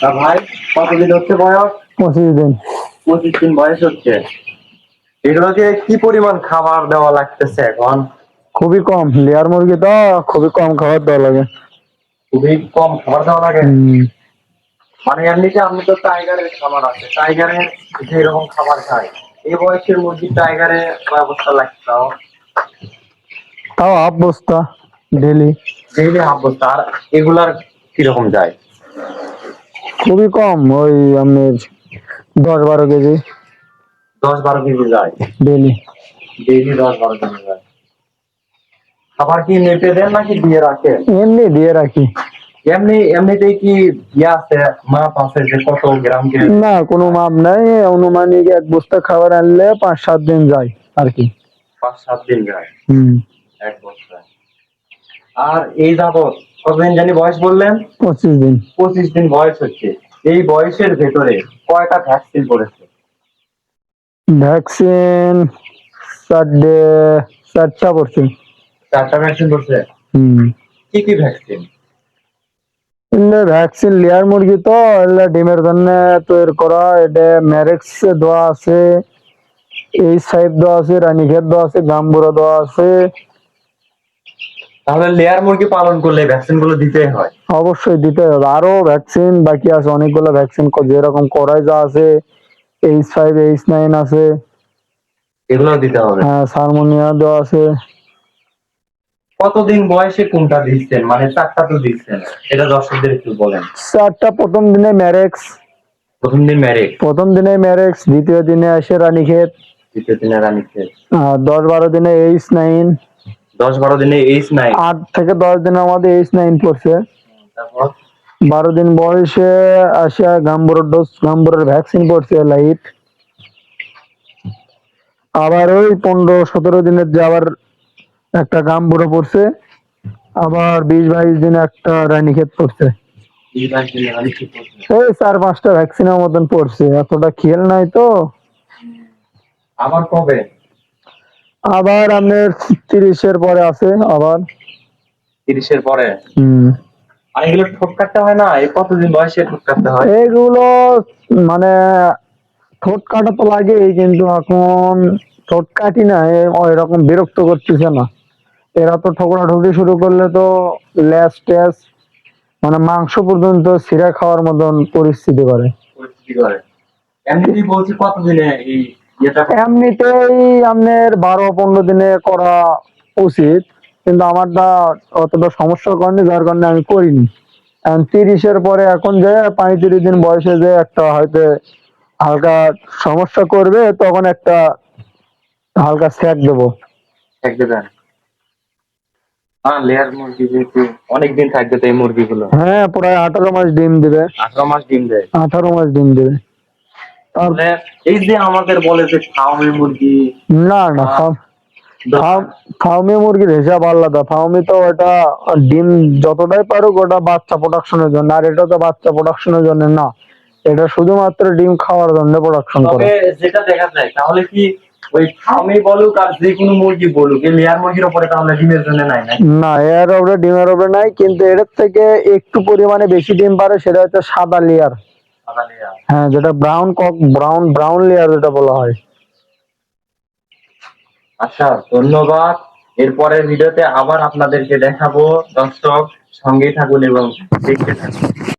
তা ভাই কতদিন হচ্ছে বয়স? পঁচিশ দিন। পঁচিশ দিন বয়স হচ্ছে। এগুলোকে কি পরিমাণ খাবার দেওয়া লাগতেছে এখন? খুবই কম। লেয়ার মুরগি তো খুবই কম খাবার দেওয়া লাগে। খুবই কম খাবার দেওয়া লাগে? মানে এমনিতে আপনি তো টাইগারের খাবার আছে। টাইগারের যে এরকম খাবার খায় এই বয়সের মুরগি টাইগারের ব্যবস্থা লাগছে তাও। তাও হাফ বস্তা ডেলি। ডেইলি হাফ বস্তা আর এগুলার কীরকম যায়? খুবই কম ওই আপনার দশ বারো কেজি। দশ বারো কেজি যায়। ডেলি ডেইলি দশ বারো কেজি যায়। খাবার কি মেপে দেন নাকি দিয়ে রাখে এমনি দিয়ে রাখি। এমনি এমনিতেই কি ইয়ে আছে মাপ আছে যে কত গ্রাম কি না কোনো মাপ নাই অনুমানিক এক বস্তা খাবার আনলে পাঁচ সাত দিন যায় আর কি। পাঁচ সাত দিন যায়। হুম। এক বছর আর এই যাবত কতদিন জানি বয়স বললেন? পঁচিশ দিন। পঁচিশ দিন বয়স হচ্ছে। এই বয়সের ভেতরে কয়টা ভ্যাকসিন পড়েছে? ভ্যাকসিন চারটে চারটা পড়ছে। চারটা ভ্যাকসিন পড়ছে? হুম। কি কি ভ্যাকসিন এলে ভ্যাকসিন লেয়ার মুরগি তো এলে ডিমের জন্য তৈরি করা এটা ম্যারেক্স দেওয়া আছে এই সাইড দেওয়া আছে রানীক্ষেত দেওয়া আছে গাম্বুরা দেওয়া আছে। তাহলে লেয়ার মুরগি পালন করলে ভ্যাকসিনগুলো দিতেই হয়। অবশ্যই দিতে হবে। আরও ভ্যাকসিন বাকি আছে অনেকগুলো ভ্যাকসিন যেরকম করাই যা আছে এইচ ফাইভ এইচ নাইন আছে। এগুলো দিতে হবে। হ্যাঁ সারমোনিয়া দেওয়া আছে। কতদিন বয়সে কোনটা দিচ্ছেন? মানে চারটা তো দিচ্ছেন। এটা দর্শকদের একটু বলেন। চারটা প্রথম দিনে ম্যারেক্স। প্রথম দিন ম্যারিড প্রথম দিনে ম্যারেক্স দ্বিতীয় দিনে আসে রানীক্ষেত। দ্বিতীয় দিনে রানী খেত আর দশ বারো দিনে এইচ নাইন দশ বারো দিনে এইচ নাই আট থেকে দশ দিনে আমাদের এইচ নাইন পড়ছে বারো দিন বয়সে আসিয়া গাম্বুরের ডোজ গাম্বুরের ভ্যাকসিন পড়ছে লাইট আবার ওই পনেরো সতেরো দিনের যে আবার একটা গাম্বুরো পড়ছে। আবার বিশ বাইশ দিনে একটা রানীক্ষেত পড়ছে। এই চার পাঁচটা ভ্যাকসিনের মতন পড়ছে। এতটা খেয়াল নাই তো। আবার কবে? আবার আপনার তিরিশের পরে আছে আবার। তিরিশের পরে? হম। আর এগুলো ঠোঁট কাটতে হয় না? এই কতদিন বয়সে ঠোঁট কাটতে হয়? এইগুলো মানে ঠোঁট কাটা তো লাগেই কিন্তু এখন ঠোঁট কাটি না এরকম বিরক্ত করতেছে না। এরা তো ঠোকরা ঠুকরি শুরু করলে তো ল্যাস ট্যাস মানে মাংস পর্যন্ত ছিঁড়া খাওয়ার মতন পরিস্থিতি করে। পরিস্থিতি করে। এমনিতেই বলছি কতদিনে এই এমনিতেই আপনার বারো পনেরো দিনে করা উচিত কিন্তু আমারটা অতটা সমস্যার কারণে যার কারণে আমি করিনি। এখন তিরিশের পরে এখন যে পঁয়ত্রিশ দিন বয়সে যে একটা হয়তো হালকা সমস্যা করবে তখন একটা হালকা স্যাক দেবো। হ্যাঁ লেয়ার মুরগি অনেকদিন থাকবে তো এই মুরগিগুলো। হ্যাঁ প্রায় আঠারো মাস ডিম দিবে। আঠারো মাস ডিম দেয়। আঠারো মাস ডিম দিবে। তাহলে এই যে আমাদের বলে যে ফার্মি মুরগি না না ফার্ম- মুরগির হিসাব আলাদা। ফার্মি তো ওটা ডিম যতটাই পারুক ওটা বাচ্চা প্রোডাকশনের জন্য আর এটা তো বাচ্চা প্রোডাকশনের জন্য না। এটা শুধুমাত্র ডিম খাওয়ার জন্য প্রোডাকশন করে। যেটা দেখা যায় তাহলে কি ওই ফার্মি বলুক আর যে কোনো মুরগি বলুক এই লেয়ার মুরগির উপরে তাহলে ডিমের জন্য নাই না এর ওপরে ডিমের ওপরে নাই কিন্তু এর থেকে একটু পরিমাণে বেশি ডিম পারে সেটা হচ্ছে সাদা লেয়ার হ্যাঁ যেটা brown cock brown brown layer যেটা বলা হয়। আচ্ছা ধন্যবাদ। এরপরের ভিডিওতে আবার আপনাদেরকে দেখাবো। দর্শক, সঙ্গেই থাকুন এবং দেখতে থাকুন।